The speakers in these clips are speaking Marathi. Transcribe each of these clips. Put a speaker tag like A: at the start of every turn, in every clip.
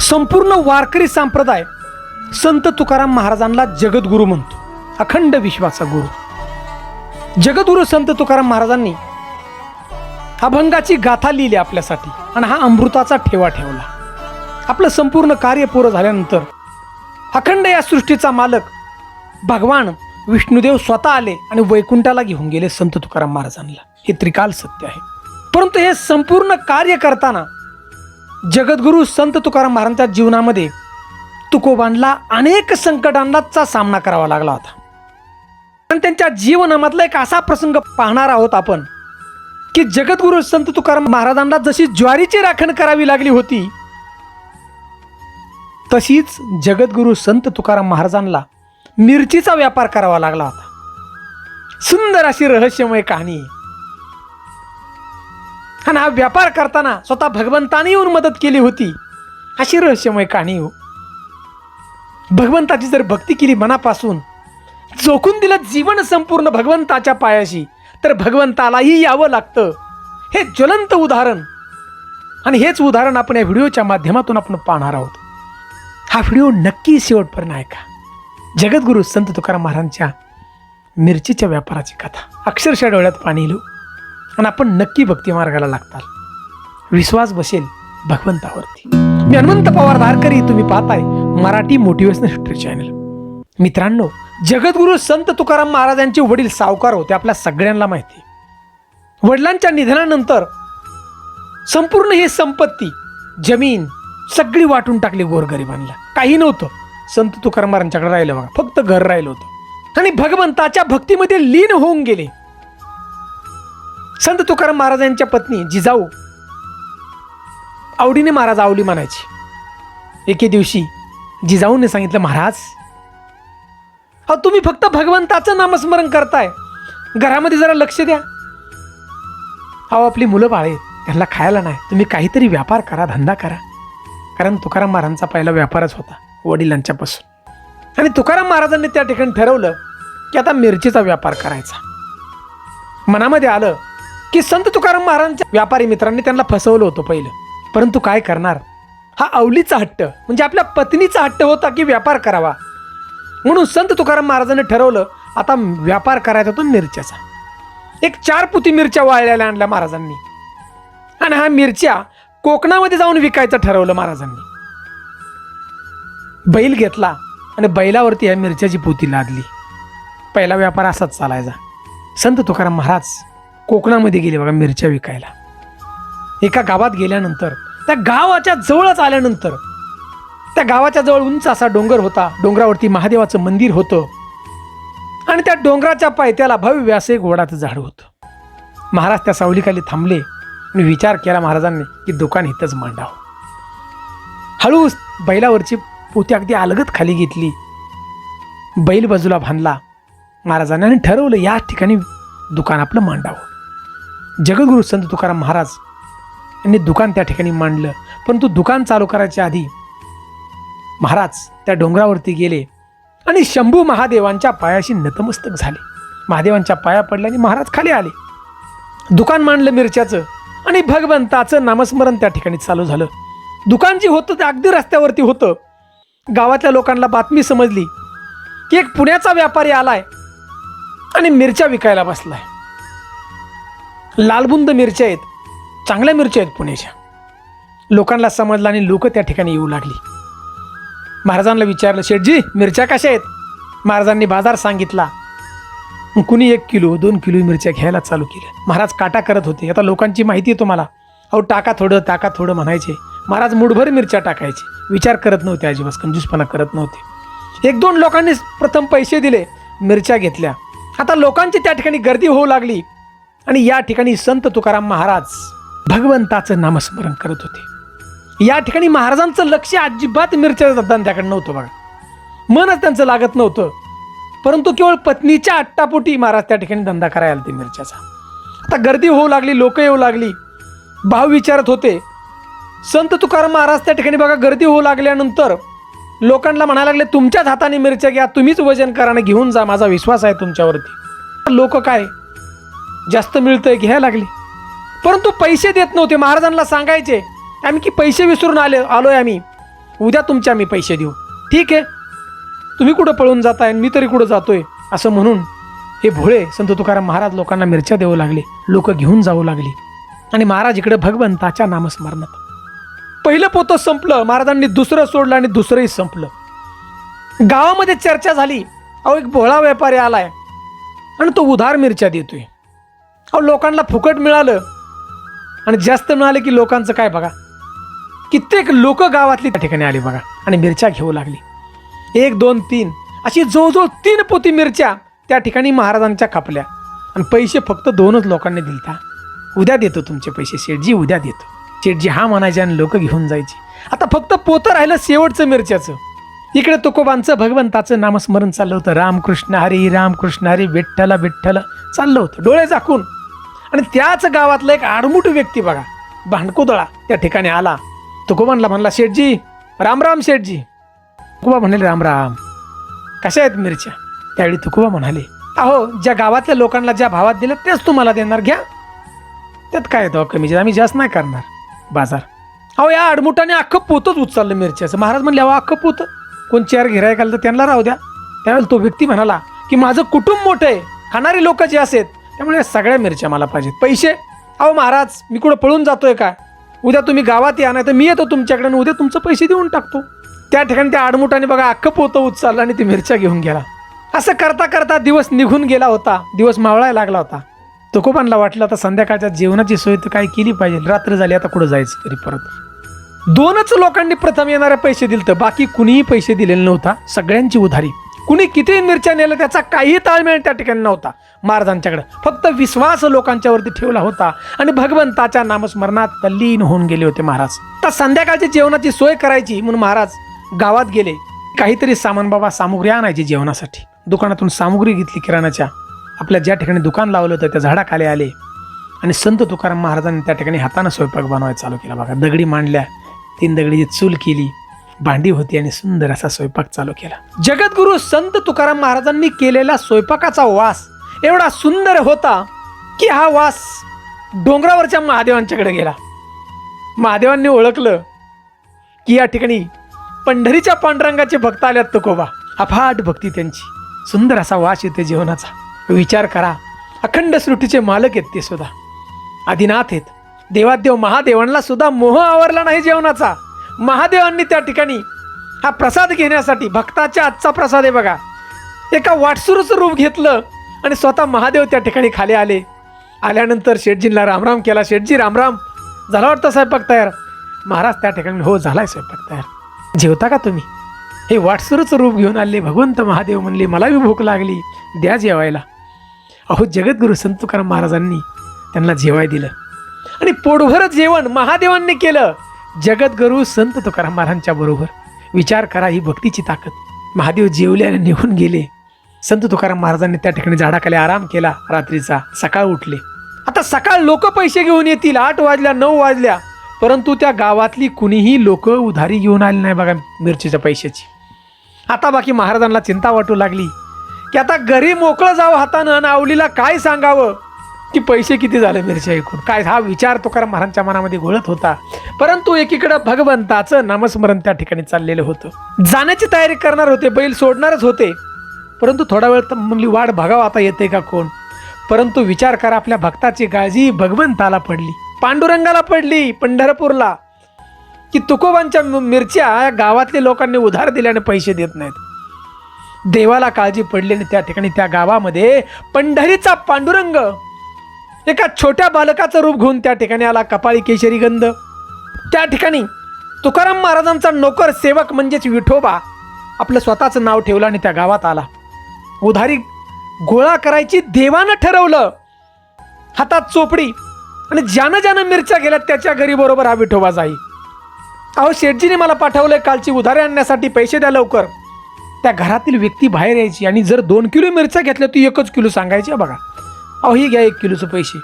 A: संपूर्ण वारकरी संप्रदाय संत तुकाराम महाराजांना जगद्गुरू म्हणतो. अखंड विश्वाचा गुरु. जगद्गुरू संत तुकाराम महाराजांनी अभंगाची गाथा लिहिली आपल्यासाठी आणि हा अमृताचा ठेवा ठेवला. आपलं संपूर्ण कार्य पूर्ण झाल्यानंतर अखंड या सृष्टीचा मालक भगवान विष्णुदेव स्वतः आले आणि वैकुंठाला घेऊन गेले संत तुकाराम महाराजांना. हे त्रिकाल सत्य आहे. परंतु हे संपूर्ण कार्य करताना जगद्गुरू संत तुकाराम महाराजांच्या जीवनामध्ये तुकोबांना अनेक संकटांनाचा सामना करावा लागला होता आणि त्यांच्या जीवनामधला एक असा प्रसंग पाहणार आहोत आपण की जगद्गुरू संत तुकाराम महाराजांना जशी ज्वारीची राखण करावी लागली होती तशीच जगद्गुरू संत तुकाराम महाराजांना मिरचीचा व्यापार करावा लागला होता सुंदर अशी रहस्यमय कहाणी आहे. आणि हा व्यापार करताना स्वतः भगवंताने येऊन मदत केली होती. अशी रहस्यमय कहाणी हो. भगवंताची जर भक्ती केली मनापासून जोखून दिलं जीवन संपूर्ण भगवंताच्या पायाशी तर भगवंतालाही यावं लागतं. हे ज्वलंत उदाहरण. आणि हेच उदाहरण आपण या व्हिडिओच्या माध्यमातून आपण पाहणार आहोत. हा व्हिडिओ नक्की शेवटपर्यंत ऐका. जगद्गुरू संत तुकाराम महाराजांच्या मिरचीच्या व्यापाराची कथा. अक्षरशः डोळ्यात पाणी लिहू आणि आपण नक्की भक्ती मार्गाला लागताल. विश्वास बसेल भगवंतावरती. मी हनुमंत पवार धारकरी तुम्ही पाहताय मराठी मोटिवेशनल हिस्ट्री चॅनल. मित्रांनो जगद्गुरू संत तुकाराम महाराजांचे वडील सावकार होते आपल्या सगळ्यांना माहिती वडिलांच्या निधनानंतर संपूर्ण ही संपत्ती जमीन सगळी वाटून टाकली गोरगरिबांना. काही नव्हतं. संत तुकाराम महाराजांच्याकडे राहिलं बघा फक्त घर राहिलं होतं. आणि भगवंताच्या भक्तीमध्ये लीन होऊन गेले. संत तुकाराम महाराजांच्या पत्नी जिजाऊ आवडीने महाराज आवली म्हणायची. एके दिवशी जिजाऊने सांगितलं महाराज अहो तुम्ही फक्त भगवंताचं नामस्मरण करताय. घरामध्ये जरा लक्ष द्या. अहो आपली मुलं बाळ त्यांना खायला नाही. तुम्ही काहीतरी व्यापार करा धंदा करा. कारण तुकाराम महाराजांचा पहिला व्यापारच होता वडिलांच्यापासून. आणि तुकाराम महाराजांनी त्या ठिकाणी ठरवलं की आता मिरचीचा व्यापार करायचा. मनामध्ये आलं की संत तुकाराम महाराजांच्या व्यापारी मित्रांनी त्यांना फसवलं होतं पहिलं. परंतु काय करणार? हा अवलीचा हट्ट म्हणजे आपल्या पत्नीचा हट्ट होता की व्यापार करावा. म्हणून संत तुकाराम महाराजांनी ठरवलं आता व्यापार करायचा तो मिरच्याचा. एक चार पुती मिरच्या वाळलेल्या आणल्या महाराजांनी. आणि हा मिरच्या कोकणामध्ये जाऊन विकायचं ठरवलं महाराजांनी. बैल घेतला आणि बैलावरती ह्या मिरच्याची पोती लादली. पहिला व्यापार असाच चालायचा. संत तुकाराम महाराज कोकणामध्ये गेले बघा मिरच्या विकायला. एका गावात गेल्यानंतर त्या गावाच्या जवळच आल्यानंतर त्या गावाच्या जवळ उंच असा डोंगर होता. डोंगरावरती महादेवाचं मंदिर होतं. आणि त्या डोंगराच्या पायथ्याला भव्य असे एक झाड होतं. महाराज त्या सावलीखाली थांबले आणि विचार केला महाराजांनी की दुकान इथंच मांडावं. हळूच बैलावरची पोती अगदी अलगत खाली घेतली. बैल बाजूला बांधला. महाराजांनी आणि ठरवलं या ठिकाणी दुकान आपलं मांडावं. जगद्गुरू संत तुकाराम महाराज यांनी दुकान त्या ठिकाणी मांडलं. परंतु दुकान चालू करायच्या आधी महाराज त्या डोंगरावरती गेले आणि शंभू महादेवांच्या पायाशी नतमस्तक झाले. महादेवांच्या पाया पडल्या आणि महाराज खाली आले. दुकान मांडलं मिरच्याचं आणि भगवंताचं नामस्मरण त्या ठिकाणी चालू झालं. दुकान जे होतं ते अगदी रस्त्यावरती होतं. गावातल्या लोकांना बातमी समजली की एक पुण्याचा व्यापारी आलाय आणि मिरच्या विकायला बसलाय. लालबुंद मिरच्या आहेत. चांगल्या मिरच्या आहेत पुण्याच्या. लोकांना समजलं आणि लोकं त्या ठिकाणी येऊ लागली. महाराजांना विचारलं शेठजी मिरच्या कशा आहेत? महाराजांनी बाजार सांगितला कुणी एक किलो दोन किलो मिरच्या घ्यायला चालू केल्या. महाराज काटा करत होते. आता लोकांची माहिती आहे तुम्हाला. अहो टाका थोडं टाका थोडं म्हणायचे. महाराज मुठभर मिरच्या टाकायचे. विचार करत नव्हते अजिबात कंजूसपणा करत नव्हते. एक दोन लोकांनी प्रथम पैसे दिले मिरच्या घेतल्या. आता लोकांची त्या ठिकाणी गर्दी होऊ लागली. आणि या ठिकाणी संत तुकाराम महाराज भगवंताचं नामस्मरण करत होते. या ठिकाणी महाराजांचं लक्ष अजिबात मिरच्या धंद्याकडे नव्हतं बघा. मनच त्यांचं लागत नव्हतं. परंतु केवळ पत्नीच्या अट्टापोटी महाराज त्या ठिकाणी धंदा करायला ते मिरच्याचा. आता गर्दी होऊ लागली लोक येऊ लागली भाव विचारत होते. संत तुकाराम महाराज त्या ठिकाणी बघा गर्दी होऊ लागल्यानंतर लोकांना म्हणायला लागले तुमच्याच हाताने मिरच्या घ्या तुम्हीच वजन करा आणि घेऊन जा माझा विश्वास आहे तुमच्यावरती. लोक काय? जास्त मिळतंय घ्यायला लागली. परंतु पैसे देत नव्हते. महाराजांना सांगायचे आम्ही की पैसे विसरून आले आलोय आम्ही. उद्या तुमचे आम्ही पैसे देऊ. ठीक आहे. तुम्ही कुठं पळून जाताय आणि मी तरी कुठं जातोय? असं म्हणून हे भोळे संत तुकाराम महाराज लोकांना मिरच्या देऊ लागले. लोक घेऊन जाऊ लागली. आणि महाराज इकडे भगवंताच्या नामस्मरणात. पहिलं पोतं संपलं. महाराजांनी दुसरं सोडलं आणि दुसरंही संपलं. गावामध्ये चर्चा झाली. अहो एक भोळा व्यापारी आलाय. आणि तो उधार मिरच्या देतोय. अहो लोकांना फुकट मिळालं. आणि जास्त मिळालं की लोकांचं काय बघा? कित्येक लोक गावातली त्या ठिकाणी आली बघा आणि मिरच्या घेऊ लागली. एक दोन तीन. अशी जवळजवळ तीन पोती मिरच्या त्या ठिकाणी महाराजांच्या कापल्या. आणि पैसे फक्त दोनच लोकांनी दिलता. उद्या देतो तुमचे पैसे शेठजी उद्या देतो. शेठजी हा म्हणायचे आणि लोक घेऊन जायची. आता फक्त पोतं राहिलं शेवटचं मिरच्याचं. इकडे तुकोबांचं भगवंताचं नामस्मरण चाललं होतं. रामकृष्ण हरी रामकृष्ण हरी विठ्ठला विठ्ठल. चाललं होतं. डोळे झाकून. आणि त्याच गावातला एक आडमुठ व्यक्ती बघा भांडकुदळा त्या ठिकाणी आला. तुकोबांना म्हणला शेठजी रामराम शेठजी. तुकोबा म्हणाले रामराम कशा आहेत मिरच्या? त्यावेळी तुकोबा म्हणाले अहो ज्या गावातल्या लोकांना ज्या भावात दिलं तेच तुम्हाला देणार घ्या. त्यात काय येतं कमी आम्ही जास्त नाही करणार. बाजार. अहो या आडमुटाने अख्खं पोतच उचललं मिरच्याचं. महाराज म्हणले अहो अख्खं पोत. कोण चेअर गिरायक आलं तर त्यांना राहू द्या. त्यावेळेला तो व्यक्ती म्हणाला की माझं कुटुंब मोठं आहे. खाणारी लोक जे असेल त्यामुळे सगळ्या मिरच्या मला पाहिजेत. पैसे? अहो महाराज मी कुठं पळून जातोय काय? उद्या तुम्ही गावात या नाही तर मी येतो तुमच्याकडे आणि उद्या तुमचं पैसे देऊन टाकतो. त्या ठिकाणी त्या आडमुठाने बघा अख्खं पोतं उचललं आणि ती मिरच्या घेऊन गेला. असं करता करता दिवस निघून गेला होता. दिवस मावळायला लागला होता. तुकोबांना वाटलं आता संध्याकाळच्या जेवणाची सोय तर काय केली पाहिजे. रात्र झाली आता कुठं जायचं तरी परत. दोनच लोकांनी प्रथम येणारे पैसे दिले तर बाकी कुणीही पैसे दिलेले नव्हता. सगळ्यांची उधारी. कुणी किती मिरच्या नेलं त्याचा काही ताळमेळ त्या ठिकाणी नव्हता. महाराजांच्याकडे फक्त विश्वास लोकांच्यावरती ठेवला होता आणि भगवंताच्या नामस्मरणात तल्लीन होऊन गेले होते महाराज. तर संध्याकाळची जेवणाची सोय करायची म्हणून महाराज गावात गेले. काहीतरी सामान बाबा सामुग्री आणायची जेवणासाठी. दुकानातून सामुग्री घेतली किराणाच्या. आपल्या ज्या ठिकाणी दुकान लावलं होतं त्या झाडाखाली आले. आणि संत तुकाराम महाराजांनी त्या ठिकाणी हातानं स्वयंपाक बनवायला चालू केला. बघा दगडी मांडल्या तीन दगडीची चूल केली. भांडी होती आणि सुंदर असा स्वयंपाक चालू केला. जगद्गुरु संत तुकाराम महाराजांनी केलेला स्वयंपाकाचा वास एवढा सुंदर होता की हा वास डोंगरावरच्या महादेवांच्याकडे गेला. महादेवांनी ओळखलं की या ठिकाणी पंढरीच्या पांडुरंगाचे भक्त आल्यात तुकोबा. अफाट भक्ती त्यांची. सुंदर असा वास येते जेवणाचा विचार करा. अखंड सृष्टीचे मालक आहेत ते सुद्धा. आदिनाथ आहेत. देवादेव महादेवांना सुद्धा मोह आवरला नाही जेवणाचा महादेवांनी त्या ठिकाणी हा प्रसाद घेण्यासाठी भक्ताच्या आजचा प्रसाद आहे बघा. एका वाटसुरूचं रूप घेतलं आणि स्वतः महादेव त्या ठिकाणी खाली आले. आल्यानंतर शेठजींना रामराम केला. शेठजी रामराम झाला वाटतं स्वयंपाक तयार? महाराज त्या ठिकाणी हो झालाय स्वयंपाक तयार. जेवता का तुम्ही? हे वाटसुरूचं रूप घेऊन आले. भगवंत महादेव म्हणले मला बी भूक लागली द्या जेवायला. अहो जगद्गुरु संत तुकाराम महाराजांनी त्यांना जेवाय दिलं. आणि पोटभरच जेवण महादेवांनी केलं. जगद्गुरु संत तुकाराम महाराजांच्या बरोबर विचार करा ही भक्तीची ताकद. महादेव जेवले आणि निघून गेले. संत तुकाराम महाराजांनी त्या ठिकाणी झाडाखाली आराम केला. रात्रीचा सकाळ उठले. आता सकाळ लोक पैसे घेऊन येतील. आठ वाजल्या नऊ वाजल्या. परंतु त्या गावातली कुणीही लोक उधारी घेऊन आली नाही बघा मिरचीच्या पैशाची. आता बाकी महाराजांना चिंता वाटू लागली. की आता घरी मोकळं जावं हातानं आणि आवलीला काय सांगावं? की पैसे किती झाले मिरच्या ऐकून काय हा विचार तुकाराम महाराजांच्या मनामध्ये घोळत होता. परंतु एकीकडं भगवंताचं नामस्मरण त्या ठिकाणी चाललेलं होतं. जाण्याची तयारी करणार होते बैल सोडणारच होते. परंतु थोडा वेळ तर म्हणली वाट बघावं आता येते का कोण? परंतु विचार करा आपल्या भक्ताची काळजी भगवंताला पडली. पांडुरंगाला पडली पंढरपूरला. की तुकोबांच्या मिरच्या या गावातल्या लोकांनी उधार दिल्याने पैसे देत नाहीत. देवाला काळजी पडली आणि त्या ठिकाणी त्या गावामध्ये पंढरीचा पांडुरंग एका छोट्या बालकाचं रूप घेऊन त्या ठिकाणी आला कपाळी केशरी गंध. त्या ठिकाणी तुकाराम महाराजांचा नोकर सेवक म्हणजेच विठोबा आपलं स्वतःचं नाव ठेवलं आणि त्या गावात आला. उधारी गोळा करायची देवानं ठरवलं. हातात चोपडी आणि ज्यानं ज्यानं मिरच्या गेल्या त्याच्या घरी बरोबर हा विठोबा जाई. अहो शेठजीने मला पाठवलंय कालची उधारी आणण्यासाठी पैसे द्या लवकर. त्या घरातील व्यक्ती बाहेर यायची आणि जर दोन किलो मिरच्या घेतल्या तू एकच किलो सांगायची बघा. अहो ही घ्या एक किलोचे पैसे.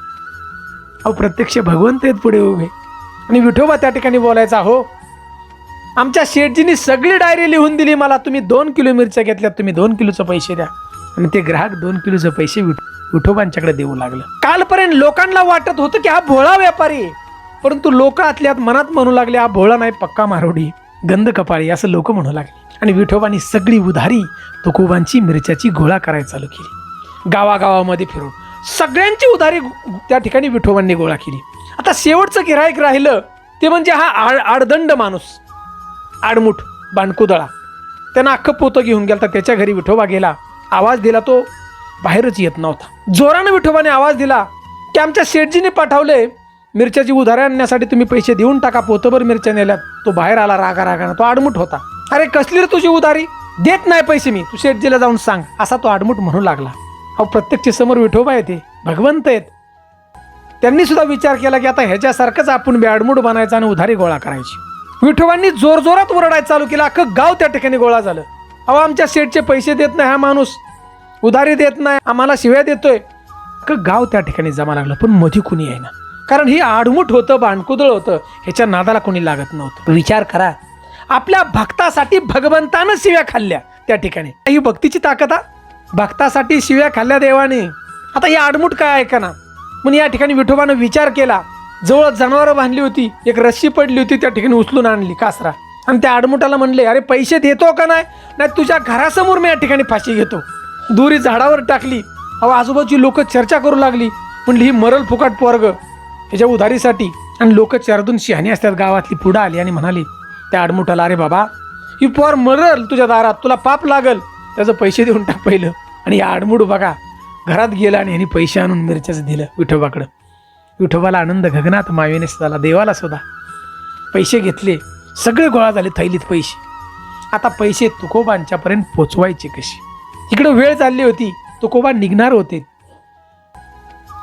A: अहो प्रत्यक्ष भगवंत आहेत पुढे उभे. आणि विठोबा त्या ठिकाणी बोलायचा हो आमच्या शेठजीनी सगळी डायरी लिहून दिली मला. तुम्ही दोन किलो मिरच्या घेतल्यात तुम्ही दोन किलोचे पैसे द्या. आणि ते ग्राहक दोन किलोचे पैसे विठ विठोबांच्याकडे देऊ लागलं. कालपर्यंत लोकांना वाटत होतं की हा भोळा व्यापारी आहे. परंतु लोक आतल्यात मनात म्हणू लागले हा भोळा नाही पक्का मारोडी गंध कपाळी असं लोक म्हणू लागले. आणि विठोबानी सगळी उधारी तुकोबांची मिरच्याची गोळा करायला चालू केली. गावागावामध्ये फिरून सगळ्यांची उधारी त्या ठिकाणी विठोबांनी गोळा केली. आता शेवटचं गिरायक राहिलं ते म्हणजे हा आड आडदंड माणूस आडमुठ बाणकुदळा. त्यांना अख्खं पोतं घेऊन गेला तर त्याच्या घरी विठोबा गेला. आवाज दिला तो बाहेरच येत नव्हता. जोरानं विठोबाने आवाज दिला की आमच्या शेठजीने पाठवले मिरच्याची उधारी आणण्यासाठी तुम्ही पैसे देऊन टाका पोतभर मिरच्या नेल्यात. तो बाहेर आला रागा रागानं तो आडमुठ होता. अरे कसली रे तुझी उधारी? देत नाही पैसे मी तू शेठजीला जाऊन सांग. असा तो आडमुठ म्हणू लागला. अहो प्रत्यक्ष समोर विठोबा येते भगवंत आहेत त्यांनी सुद्धा विचार केला की आता ह्याच्यासारखंच आपण बॅडमूड बनायचा आणि उधारी गोळा करायची. विठोबांनी जोरजोरात ओरडायला चालू केलं अख्खं गाव त्या ठिकाणी गोळा झालं. अहो आमच्या शेठचे पैसे देत नाही हा माणूस उधारी देत नाही आम्हाला शिव्या देतोय. अख्खं गाव त्या ठिकाणी जमा लागलं पण मधी कुणी आहे ना कारण ही आडमुठ होतं बाणकुदळ होतं ह्याच्या नादाला कोणी लागत नव्हतं. विचार करा. आपल्या भक्तासाठी भगवंतानं शिव्या खाल्ल्या त्या ठिकाणी. ही भक्तीची ताकद हा? भक्तासाठी शिव्या खाल्ल्या देवाने. आता ही आडमुठ काय ऐका ना. म्हणून या ठिकाणी विठोबानं विचार केला. जवळ जनावरं बांधली होती. एक रस्सी पडली होती त्या ठिकाणी उचलून आणली कासरा. आणि त्या आडमुठाला म्हणले अरे पैसे देतो का नाही? नाही तुझ्या घरासमोर मी या ठिकाणी फाशी घेतो. दुरी झाडावर टाकली. अहो आजूबाजूची लोक चर्चा करू लागली. म्हणली ही मरल फुकट पोरग. ह्याच्या उधारीसाठी. आणि लोक चारदून शहाणी असतात गावातली पुढं आली आणि म्हणाली त्या आडमुठाला अरे बाबा ही पोर मरल तुझ्या दारात. तुला पाप लागल. त्याचं पैसे देऊन टाक पहिलं. आणि या आडमुड बघा घरात गेला आणि यांनी पैसे आणून मिरच्याचं दिलं विठोबाकडं. विठोबाला आनंद गगनात मावेने झाला देवाला सुद्धा पैसे घेतले सगळे गोळा झाले थैलीत पैसे. आता पैसे तुकोबांच्यापर्यंत पोचवायचे कसे? इकडे वेळ चालली होती तुकोबा निघणार होते.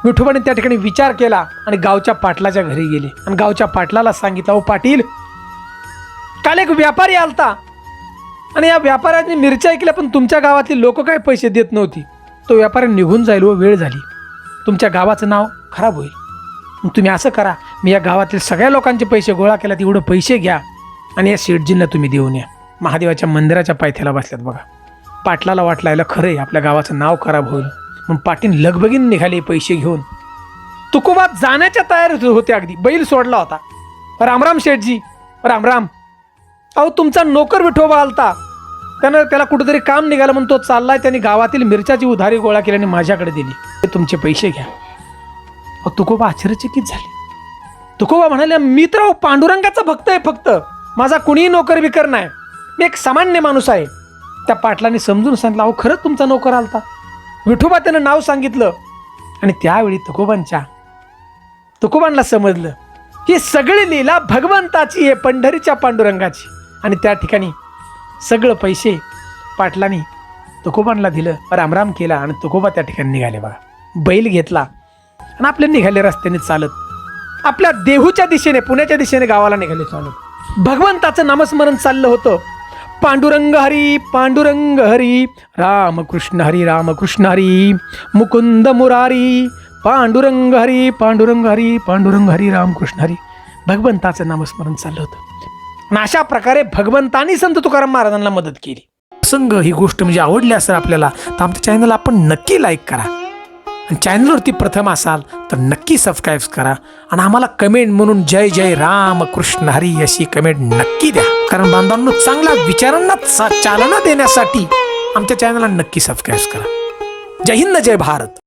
A: विठोबाने त्या ठिकाणी विचार केला आणि गावच्या पाटलाच्या घरी गेले. आणि गावच्या पाटलाला सांगितलं अहो पाटील काल एक व्यापारी आलता आणि या व्यापाऱ्याने मिरच्या ऐकल्या पण तुमच्या गावातली लोक काय पैसे देत नव्हती? तो व्यापारी निघून जाईल व वेळ झाली. तुमच्या गावाचं नाव खराब होईल. मग तुम्ही असं करा मी या गावातील सगळ्या लोकांचे पैसे गोळा केला तेवढं पैसे घ्या आणि या शेठजींना तुम्ही देऊन या. महादेवाच्या मंदिराच्या पायथ्याला बसल्यात बघा. पाटलाला वाटलं याला खरं आहे आपल्या गावाचं नाव खराब होईल. मग पाटील लगबगीन निघाले पैसे घेऊन. तुकोबा जाण्याच्या तयारीत होते अगदी. बैल सोडला होता. रामराम शेठजी रामराम. अहो तुमचा नोकर विठोबा आलता. त्यानं त्याला कुठंतरी काम निघालं म्हणून तो चाललाय. त्यांनी गावातील मिरच्याची उधारी गोळा केली आणि माझ्याकडे दिली. ते तुमचे पैसे घ्या. अहो तुकोबा आश्चर्यचकित झाले. तुकोबा म्हणाले मी तर अहो पांडुरंगाचा भक्त आहे फक्त. माझा कुणीही नोकर विकर नाही. मी एक सामान्य माणूस आहे. त्या पाटलाने समजून सांगितलं अहो खरंच तुमचा नोकर आलता. विठोबा त्यानं नाव सांगितलं आणि त्यावेळी तुकोबांच्या तुकोबांना समजलं ही सगळी लीला भगवंताची आहे पंढरीच्या पांडुरंगाची. आणि त्या ठिकाणी सगळं पैसे पाटलांनी तुकोबांना दिलं रामराम केला आणि तुकोबा त्या ठिकाणी निघाले बघा. बैल घेतला आणि आपले निघाले रस्त्याने चालत. आपल्या देहूच्या दिशेने पुण्याच्या दिशेने गावाला निघाले चालत. भगवंताचं नामस्मरण चाललं होतं. पांडुरंग हरी पांडुरंग हरी रामकृष्ण हरी रामकृष्ण हरी मुकुंद मुरारी पांडुरंग हरी पांडुरंग हरी पांडुरंग हरी रामकृष्ण हरी. भगवंताचं नामस्मरण चाललं होतं. आणि अशा प्रकारे भगवंतानी संत तुकाराम महाराजांना मदत केली. प्रसंग ही गोष्ट म्हणजे आवडली असेल आपल्याला तर आमच्या चॅनल आपण नक्की लाईक करा. आणि चॅनलवरती प्रथम असाल तर नक्की सबस्क्राईब करा. आणि आम्हाला कमेंट म्हणून जय जय राम कृष्ण हरी अशी कमेंट नक्की द्या. कारण बांधवांनो चांगल्या विचारांना चा- चालना देण्यासाठी आमच्या चॅनलला नक्की सबस्क्राईब करा. जय हिंद जय भारत.